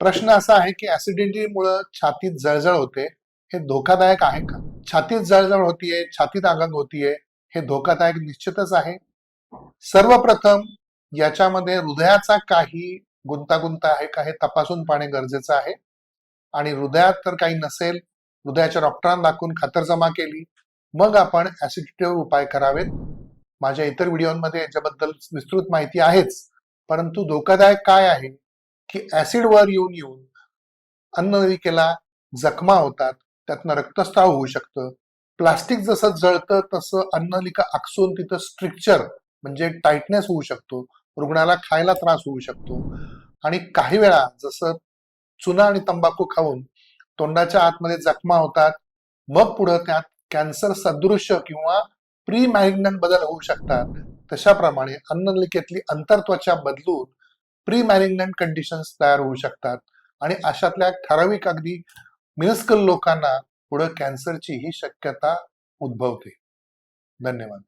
प्रश्न असा आहे की ऍसिडिटीमुळे छातीत जळजळ होते हे धोकादायक आहे का? छातीत जळजळ होतीये छातीत आगंग होतीये हे धोकादायक निश्चितच आहे. सर्वप्रथम याच्यामध्ये हृदयाचा काही गुंतागुंत आहे का हे तपासून पाहणे गरजेचं आहे. आणि हृदयात तर काही नसेल हृदयाच्या डॉक्टरांना दाखवून खातरजमा केली मग आपण ऍसिडिटीवर उपाय करावेत. माझ्या इतर व्हिडिओमध्ये याच्याबद्दल विस्तृत माहिती आहेच परंतु धोकादायक काय आहे? की ऍसिड वर येऊन येऊन अन्ननलिकेला जखमा होतात. त्यातनं रक्तस्राव होऊ शकतं. प्लास्टिक जसं जळतं तसं अन्नलिका आकसून तिथं स्ट्रिक्चर म्हणजे टाईटनेस होऊ शकतो. रुग्णाला खायला त्रास होऊ शकतो. आणि काही वेळा जसं चुना आणि तंबाखू खाऊन तोंडाच्या आतमध्ये जखमा होतात मग पुढं त्यात कॅन्सर सदृश्य किंवा प्री मॅग्नंट बदल होऊ शकतात. तशाप्रमाणे अन्ननलिकेतली अंतरत्वचा बदलून प्री मॅलिग्नंट कंडिशन्स तयार होऊ शकतात. आणि अशातल्या ठराविक अगदी मिनस्कल लोकांना पुढे कॅन्सरची ही शक्यता उद्भवते. धन्यवाद.